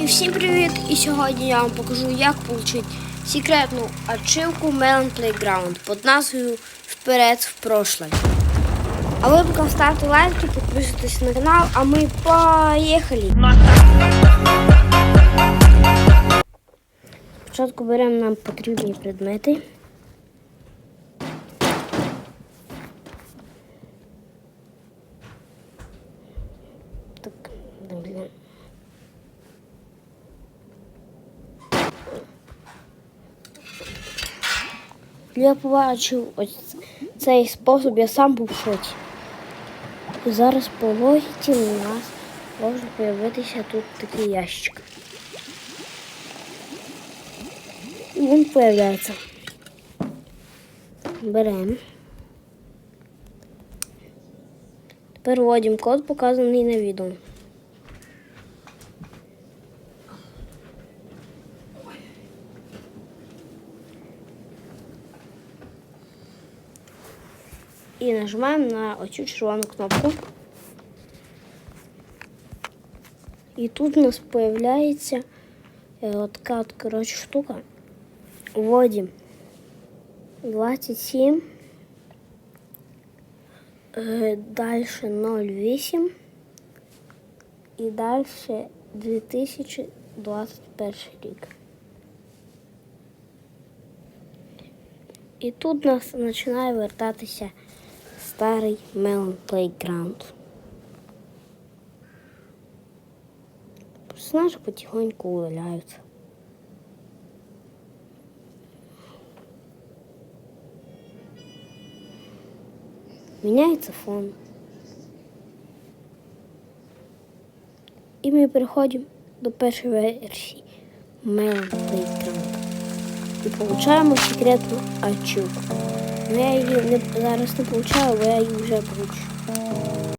І всім привіт! І сьогодні я вам покажу, як отримати секретну ачивку Melon Playground під назвою Вперед в прошлое. А ви поки ставте лайки, підписуйтесь на канал, а ми поїхали! Спочатку беремо нам потрібні предмети. Я побачив ось цей спосіб, я сам був шоці. Зараз по логіці у нас може з'явитися тут такий ящик. І він появляється. Беремо. Тепер вводимо код, показаний на відео. І нажимаємо на оцю червону кнопку. І тут у нас з'являється от така от, коротше, штука. Вводимо 27, е, далі 08 і далі 2021 рік. І тут у нас починає вертатися старий Melon Playground. Персонажі потихоньку удаляються. Меняется фон. І ми переходимо до першої версії Melon Playground. І получаємо секретну ачівку. Я її не, зараз не получаю, бо я її вже получу.